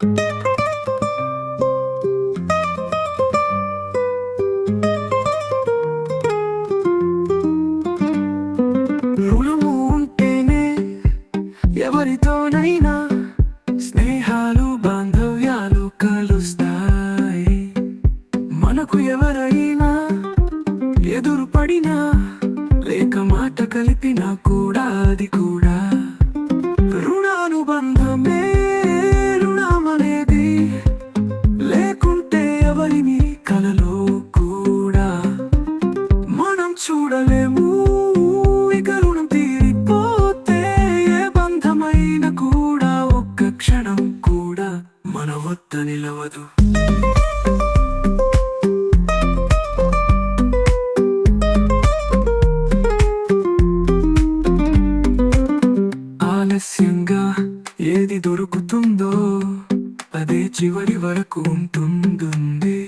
రుణము ఉంటేనే ఎవరితోనైనా స్నేహాలు బాంధవ్యాలు కలుస్తాయి. మనకు ఎవరైనా ఎదురు పడినా లేక మాట కలిపినా కూడా అది కూడా. రుణానుబంధ చూడలేము ఇక రుణం తీరిపోతే ఏ బంధమైన కూడా ఒక్క క్షణం కూడా మన వద్ద నిలవదు. ఆలస్యంగా ఏది దొరుకుతుందో అదే చివరి వరకు ఉంటుంది